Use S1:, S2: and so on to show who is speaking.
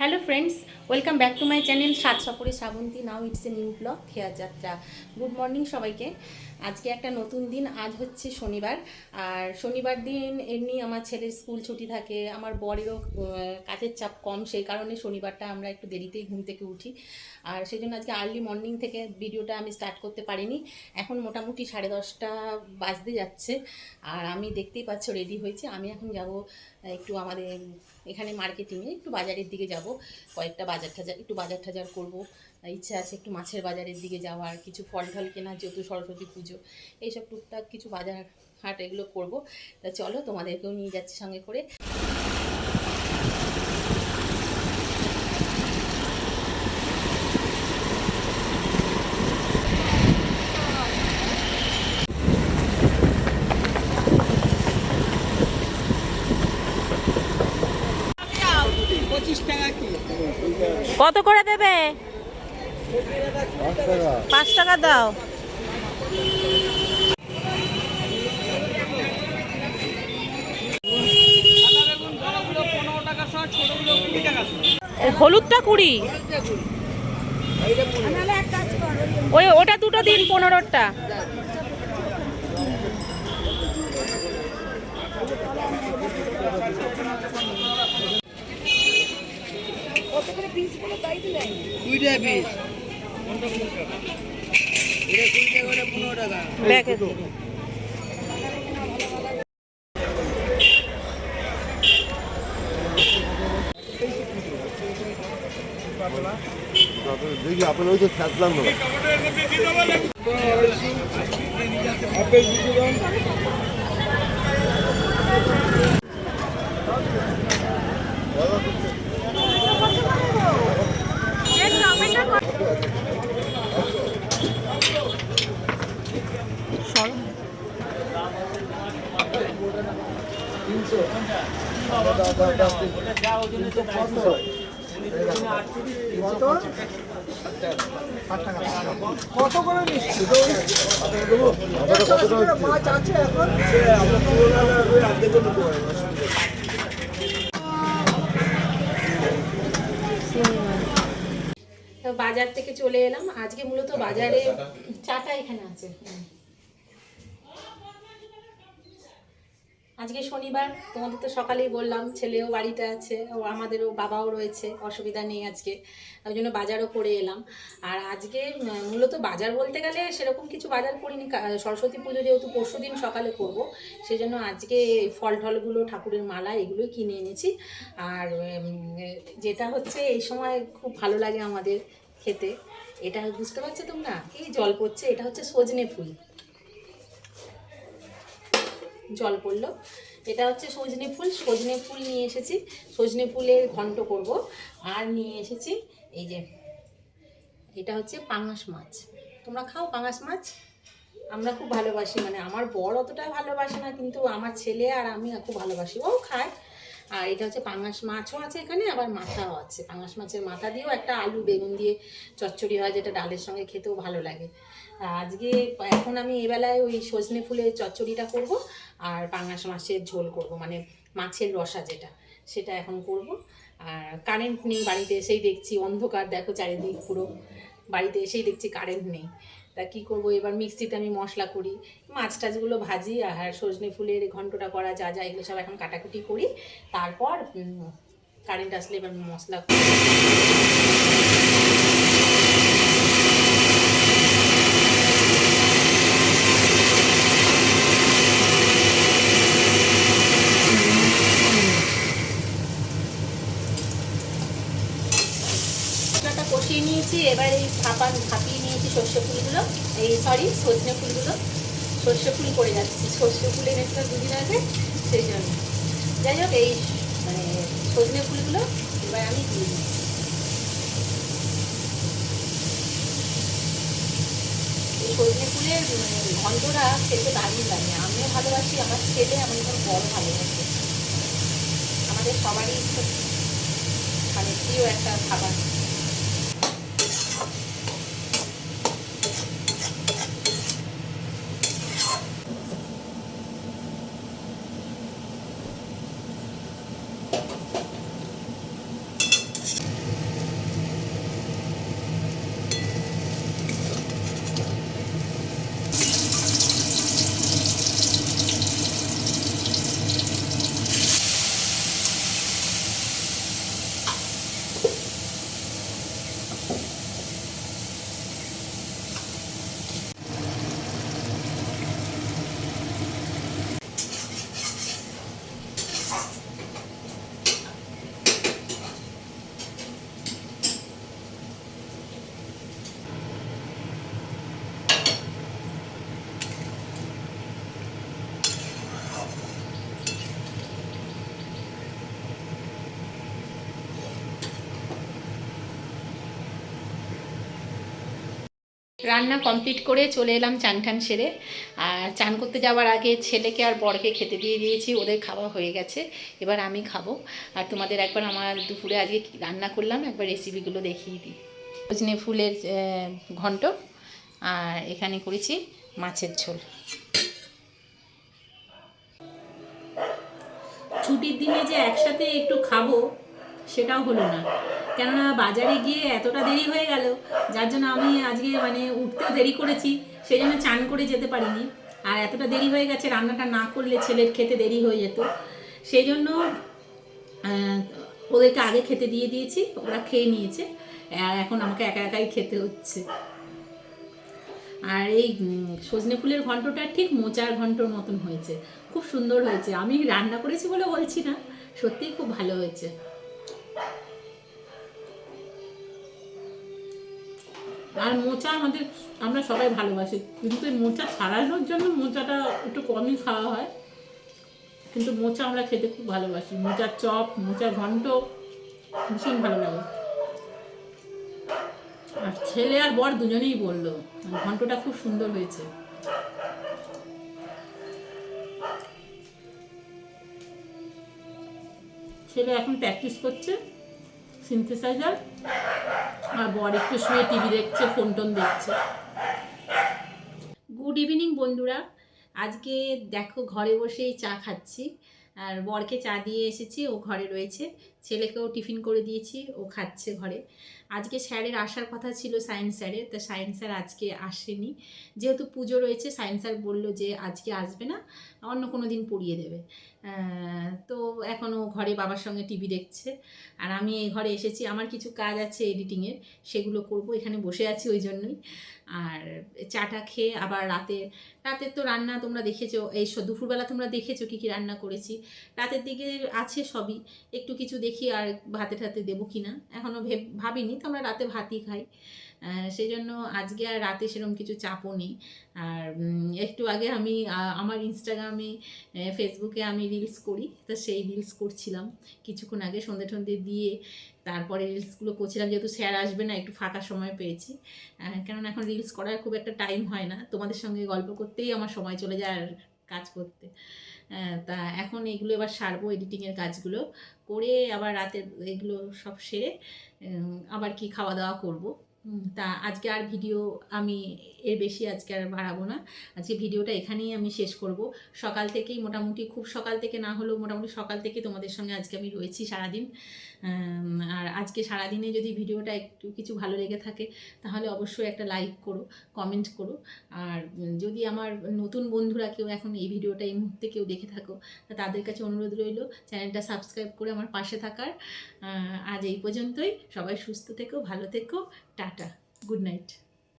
S1: Hello friends welcome back to my channel সাত সফরে Shrabanti now it's a new vlog খেয়া যাত্রা good morning সবাইকে। আজকে একটা নতুন দিন, আজ হচ্ছে শনিবার। আর শনিবার দিন এমনি আমার ছেলের স্কুল ছুটি থাকে, আমার বরেরও কাজের চাপ কম, সেই কারণে শনিবারটা আমরা একটু দেরিতেই ঘুম থেকে উঠি। আর সেই জন্য আজকে আর্লি মর্নিং থেকে ভিডিওটা আমি স্টার্ট করতে পারিনি। এখন মোটামুটি সাড়ে দশটা বাজতে যাচ্ছে। আর আমি দেখতেই পাচ্ছ রেডি হয়েছে। আমি এখন যাব একটু আমাদের এখানে মার্কেটিংয়ে একটু বাজারের দিকে যাব। কয়েকটা বাজার ঠাজার একটু বাজার ঠাজার করব। ইচ্ছে আছে একটু মাছের বাজারের দিকে যাওয়ার কিছু ফল টল কেনা যেহেতু সরস্বতী পুজো এইসব টুকটাক কিছু বাজার হাট এগুলো করব। তা চলো তোমাদেরকেও নিয়ে যাচ্ছি সঙ্গে করে।
S2: পঁচিশ টাকা কিলো।
S3: কত করে দেবে? পাঁচ টাকা দাও। হলুদটা কুড়ি। ওই ওটা দুটো দিন পনেরোটা
S2: পিস
S4: আপনার ওই তো থাকলাম না
S2: কত করে নিচ্ছি মাছ আছে এখন
S1: বাজার থেকে চলে এলাম। আজকে মূলত বাজারে চাটা এখানে আছে। আজকে শনিবার, তোমাদের তো সকালেই বললাম, ছেলেও বাড়িতে আছে, ও আমাদেরও বাবাও রয়েছে, অসুবিধা নেই আজকে। ওই জন্য বাজারও করে এলাম। আর আজকে মূলত বাজার বলতে গেলে সেরকম কিছু বাজার করিনি সরস্বতী পুজো যেহেতু পরশু দিন সকালে করব সেই জন্য আজকে ফল টলগুলো ঠাকুরের মালা এগুলোই কিনে এনেছি। আর যেটা হচ্ছে এই সময় খুব ভালো লাগে আমাদের খেতে। এটা বুঝতে পারছ তোমরা? এই জল পড়ছে, এটা হচ্ছে সজনে ফুল। জল পড়ল। এটা হচ্ছে সজনে ফুল। সজনে ফুল নিয়ে এসেছি। সজনে ফুলের ঘন্ট করব। আর নিয়ে এসেছি এই যে, এটা হচ্ছে পাঙাশ মাছ। তোমরা খাও পাঙাশ মাছ? আমরা খুব ভালোবাসি মানে আমার বড় অতটা ভালোবাসে না, কিন্তু আমার ছেলে আর আমি খুব ভালোবাসি। ও খায়। আর এটা হচ্ছে পাঙাশ মাছও আছে এখানে, আবার মাথাও আছে। পাঙাশ মাছের মাথা দিয়েও একটা আলু বেগুন দিয়ে চচ্চড়ি হয়, যেটা ডালের সঙ্গে খেতেও ভালো লাগে। আজকে এখন আমি এবেলায় ওই সজনে ফুলের চচ্চড়িটা করব, আর পাঙাশ মাছের ঝোল করব মানে মাছের রসা যেটা, সেটা এখন করব। আর কারেন্ট নেই বাড়িতে এসেই দেখছি, অন্ধকার, দেখো চারিদিক পুরো। বাড়িতে এসেই দেখছি কারেন্ট নেই। তা কী করব? এবার মিক্সিতে আমি মশলা করি, মাছ টাছগুলো ভাজি আর সজনে ফুলের ঘন্টটা করা যা যা, এগুলো সব এখন কাটাকুটি করি। তারপর কারেন্ট আসলে এবার মশলা কষিয়ে নিয়েছি, এবার এই ভাপা ভাপিয়ে নিয়েছি সর্ষে ফুলগুলো, এই সরি সজনে ফুলগুলো। সর্ষে ফুল করে যাচ্ছি, সর্ষে ফুল এনেছিল দুদিন আগে সেই জন্য। যাই হোক, এই মানে সজনে ফুলগুলো এবার আমি দিয়ে এই সজনে ফুলের মানে ঘন্টটা খেতে দারুণ লাগে। আমিও ভালোবাসি, আমার ছেলে আমার যখন বড় ভালোবাসে। আমাদের সবারই খুব মানে প্রিয় একটা খাবার। রান্না কমপ্লিট করে চলে এলাম চান টান সেরে। আর চান করতে যাওয়ার আগে ছেলেকে আর বরকে খেতে দিয়ে দিয়েছি, ওদের খাওয়া হয়ে গেছে, এবার আমি খাব। আর তোমাদের একবার আমার দুপুরে আজকে রান্না করলাম, একবার রেসিপিগুলো দেখিয়ে দিই। সজনে ফুলের ঘন্ট, আর এখানে করেছি মাছের ঝোল। ছুটির দিনে যে একসাথে একটু খাব সেটাও হলো না। কেননা বাজারে গিয়ে এতটা দেরি হয়ে গেল, যার জন্য আমি আজকে মানে উঠতেও দেরি করেছি, সেই জন্য চান করে যেতে পারিনি। আর এতটা দেরি হয়ে গেছে, রান্নাটা না করলে ছেলের খেতে দেরি হয়ে যেত। সেই জন্য ওদেরকে আগে খেতে দিয়ে দিয়েছি, ওরা খেয়ে নিয়েছে, আর এখন আমাকে একা একাই খেতে হচ্ছে। আর এই সজনে ফুলের ঘন্টটা ঠিক মোচার ঘন্টর মতন হয়েছে। খুব সুন্দর হয়েছে। আমি রান্না করেছি বলে বলছি না, সত্যিই খুব ভালো হয়েছে। আর মোচা আমাদের, আমরা সবাই ভালোবাসি। কিন্তু মোচা ছাড়ানোর জন্য মোচাটা একটু কমই খাওয়া হয়। কিন্তু মোচা আমরা খেতে খুব ভালোবাসি। মোচার চপ, মোচার ঘন্ট, ভীষণ ভালো লাগে। আর ছেলে আর বর দুজনেই বলল, ঘন্টটা খুব সুন্দর হয়েছে। ছেলে এখন প্র্যাকটিস করছে সিনথেসাইজার আর বর একটু শুয়ে টিভি দেখছে ফোন টোন দেখছে। গুড ইভিনিং বন্ধুরা। আজকে দেখো ঘরে বসেই চা খাচ্ছি। আর বরকে চা দিয়ে এসেছি, ও ঘরে রয়েছে। ছেলেকেও টিফিন করে দিয়েছি, ও খাচ্ছে ঘরে। আজকে স্যারের আসার কথা ছিল সায়েন্স স্যারের, তা সায়েন্স স্যার আজকে আসেনি। যেহেতু পুজো রয়েছে, সায়েন্স স্যার বলল যে আজকে আসবে না, অন্য কোনো দিন পড়িয়ে দেবে। তো এখনও ঘরে বাবার সঙ্গে টিভি দেখছে। আর আমি এই ঘরে এসেছি, আমার কিছু কাজ আছে এডিটিংয়ের সেগুলো করব, এখানে বসে আছি ওই জন্যই। আর চাটা খেয়ে আবার রাতে, রাতের তো রান্না তোমরা দেখেছ, এই দুপুরবেলা তোমরা দেখেছ কী কী রান্না করেছি। রাতের দিকে আছে সবই, একটু কিছু দেখি আর ভাতে ঠাতে দেবো কি না এখনও ভেব, ভাবিনি, তো আমরা রাতে ভাতই খাই। সেই জন্য আজকে আর রাতে সেরকম কিছু চাপও নেই। আর একটু আগে আমি আমার ইনস্টাগ্রামে ফেসবুকে আমি রিলস করি, তো সেই রিলস করছিলাম। কিছুক্ষণ আগে সন্ধে টন্ধে দিয়ে তারপরে রিলসগুলো করছিলাম, যেহেতু স্যার আসবে না, একটু ফাঁকা সময় পেয়েছি। কেননা এখন রিলস করার খুব একটা টাইম হয় না। তোমাদের সঙ্গে গল্প করতেই আমার সময় চলে যায়, আর কাজ করতে। তা এখন এগুলো এবার সারবো এডিটিংয়ের কাজগুলো। করে আবার রাতে এগুলো সব সেরে আবার কি খাওয়া দাওয়া করব। তা আজকে আর ভিডিও আমি এর বেশি আজকে আর বাড়াবো না। আজকে ভিডিওটা এখানেই আমি শেষ করব। সকাল থেকেই মোটামুটি, খুব সকাল থেকে না হলেও মোটামুটি সকাল থেকে তোমাদের সঙ্গে আজকে আমি রয়েছি সারাদিন। আর আজকে সারাদিনে যদি ভিডিওটা একটু কিছু ভালো লেগে থাকে, তাহলে অবশ্যই একটা লাইক করো, কমেন্ট করো। আর যদি আমার নতুন বন্ধুরা কেউ এখন এই ভিডিওটা এই মুহূর্তে কেউ দেখে থাকো তাদের কাছে অনুরোধ রইল, চ্যানেলটা সাবস্ক্রাইব করে আমার পাশে থাকার। আজ এই পর্যন্তই। সবাই সুস্থ থেকো, ভালো থেকো। Tata good night